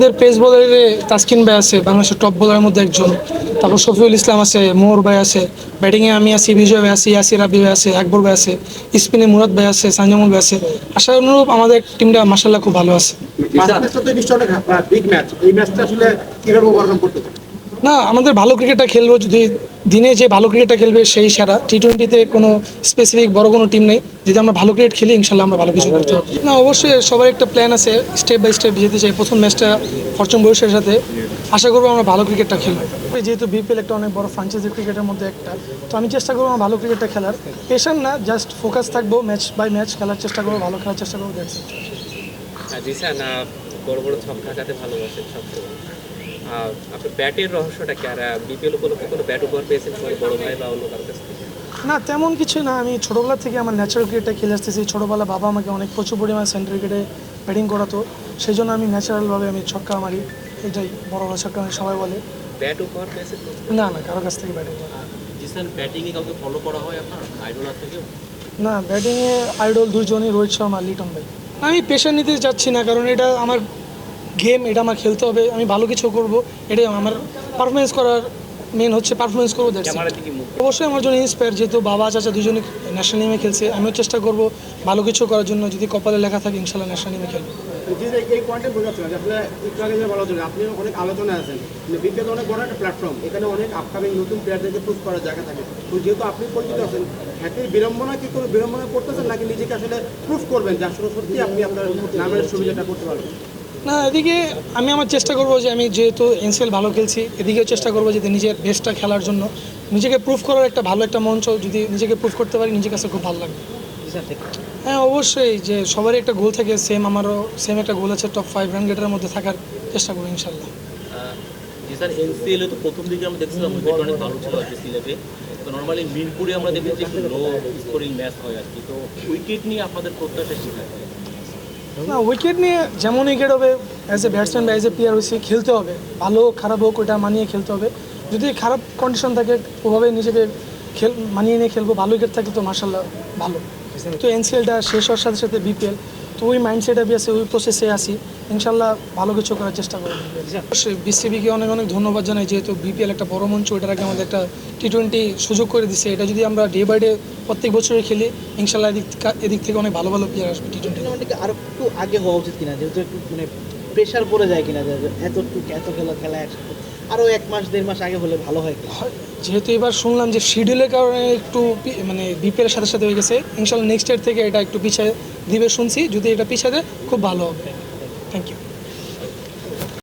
আমাদের পেস বোলারে তাসকিন ভাই আছে, বাংলাদেশের টপ বোলারের মধ্যে একজন। তারপর শফিউল ইসলাম আছে, মোহর ভাই আছে ব্যাটিংয়ে আমি আছি, বিজয় ভাই আছি, ইয়াসির রাবি ভাই আছে, আকবর ভাই আছে, স্পিনে মুরাদ ভাই আছে, সানজামুল ভাই আছে। আশা অনুরূপ আমাদের টিমটা মাসাল্লাহ খুব ভালো আছে। না আমাদের ভালো ক্রিকেটটা খেলব যদি দিনে যে ভালো ক্রিকেটটা খেলবে সেই সেরা। টি টোয়েন্টিতে কোনো স্পেসিফিক বড় কোনো টিম নেই। যদি আমরা ভালো ক্রিকেট খেলি ইনশাল্লাহ আমরা ভালো কিছু করতে পারব। না অবশ্যই সবার একটা প্ল্যান আছে স্টেপ বাই স্টেপ যেতে চাই প্রথম ম্যাচটা ফরচুন বয়সের সাথে আশা করব আমরা ভালো ক্রিকেটটা খেলব। যেহেতু বিপিএল একটা অনেক বড় ফ্রাঞ্চাইজি ক্রিকেটের মধ্যে একটা তো আমি চেষ্টা করব আমার ভালো ক্রিকেটটা খেলার। পেশার না জাস্ট ফোকাস থাকব ম্যাচ বাই ম্যাচ খেলার চেষ্টা করব ভালো খেলার চেষ্টা করব জিসান বড় বড় ছক কাটাতে ভালোবাসেন সবসময়? আহ, আপনার ব্যাটের রহস্যটা কি? আর বিপিএল উপলক্ষে কোনো ব্যাট উপহার পেয়েছেন কোনো বড় ভাই বা অন্য কারও কাছ থেকে? না তেমন কিছু না। আমি ছোটোবেলা থেকে আমার ন্যাচারাল ক্রিকেটটা খেলে আসতেছি। ছোটোবেলা বাবা আমাকে অনেক প্রচুর পরিমাণে সেন্টার ক্রিকেটে ব্যাটিং করাতো। সেই জন্য আমি ন্যাচারালভাবে আমি ছক্কা মারি। এটাই বড় বড় ছক্কা মারি সবাই বলে। ব্যাট উপহার পেয়েছেন না না কারও কাছ থেকে ব্যাটিং জিসান ব্যাটিংয়ে কাউকে ফলো করা হয় আপনার? আইডলার থেকেও? না ব্যাটিংয়ে আইডল দুজনই রোহিত শর্মা লিটন ভাই। আমি পেশা নিতে যাচ্ছি না কারণ এটা আমার গেম এটা আমার খেলতে হবে আমি ভালো কিছু করব এটাই আমার পারফরমেন্স করার মেন হচ্ছে পারফরমেন্স করব অবশ্যই আমার জন্য ইন্সপায়ার যেহেতু বাবা চাচা দুজনই ন্যাশনাল টিমে খেলছে আমিও চেষ্টা করব ভালো কিছু করার জন্য যদি কপালে লেখা থাকে ইনশাল্লাহ ন্যাশনাল টিমে খেলব। যে যে এই পয়েন্টে বোঝাচ্ছিল যে আসলে একটু আগে যে বলা হচ্ছিল আপনি অনেক আলোচনায় আছেন বিপিএল অনেক বড় একটা প্ল্যাটফর্ম এখানে অনেক আপকামিং নতুন প্লেয়ারদেরকে করার জায়গা থাকে। তো যেহেতু আপনি পরিচিত আছেন হ্যাঁ বিড়ম্বনা কি কোনো বিড়ম্বনা করতেছেন নাকি নিজেকে আসলে প্রুফ করবেন যে আসলে সত্যি আপনি আপনার নামের সুবিধাটা করতে পারবেন? না, এদিকে আমি আমার চেষ্টা করব যে আমি যেহেতু এনসিএল ভালো খেলছি, এদিকেও চেষ্টা করব যে নিজের বেস্টটা খেলার জন্য। নিজেকে প্রুফ করার একটা ভালো একটা মঞ্চ, যদি নিজেকে প্রুফ করতে পারি, নিজের কাছে খুব ভালো লাগবে। হ্যাঁ অবশ্যই যে সবারই একটা গোল থাকে সেম আমারও সেম একটা গোল আছে টপ ফাইভ রান গেটের মধ্যে থাকার চেষ্টা করব ইনশাল্লাহ ভালো নর্মালি মিরপুরে আমরা দেখেছি লো স্কোরিং ম্যাচ হয় আর কি। তো উইকেট নিয়ে আপনাদের প্রত্যাশা থাকে? না উইকেট নিয়ে যেমন উইকেট হবে অ্যাজ এ ব্যাটসম্যান বা অ্যাজ এ প্লেয়ার হয়েছে খেলতে হবে। ভালো হোক, খারাপ হোক, ওটা মানিয়ে খেলতে হবে। যদি খারাপ কন্ডিশন থাকে, ওভাবে নিজেকে খেল মানিয়ে নিয়ে খেলব, ভালো উইকেট থাকলে তো মার্শাল্লাহ ভালো। তো এনসিএলটা শেষ হওয়ার সাথে সাথে বিপিএল তো ওই মাইন্ডসেট আমি আছে, ওই প্রসেসে আসি ইনশাল্লাহ ভালো কিছু করার চেষ্টা করব। বিসিবিকে অনেক অনেক ধন্যবাদ জানাই, যেহেতু বিপিএল একটা বড় মঞ্চ, ওটার আগে আমাদের একটা টি টোয়েন্টি সুযোগ করে দিচ্ছে এটা যদি আমরা ডে বাই ডে প্রত্যেক বছরে খেলি, ইনশাল্লাহ এদিক এদিক থেকে অনেক ভালো ভালো প্লেয়ার আসবে টি টোয়েন্টি আরও একটু আগে হওয়া উচিত কিনা? যেহেতু একটু মানে প্রেশার পড়ে যায় কিনা? এতটুকু এত খেলা খেলা একসাথে আরও এক মাস, দেড় মাস আগে হলে ভালো হয়। যেহেতু এবার শুনলাম যে শিডিউলের কারণে একটু মানে বিপিএলের সাথে সাথে হয়ে গেছে। ইনশাল্লাহ নেক্সট ইয়ার থেকে এটা একটু পিছিয়ে দিবে শুনছি। যদি এটা পিছিয়ে দেয়, খুব ভালো হবে। Thank you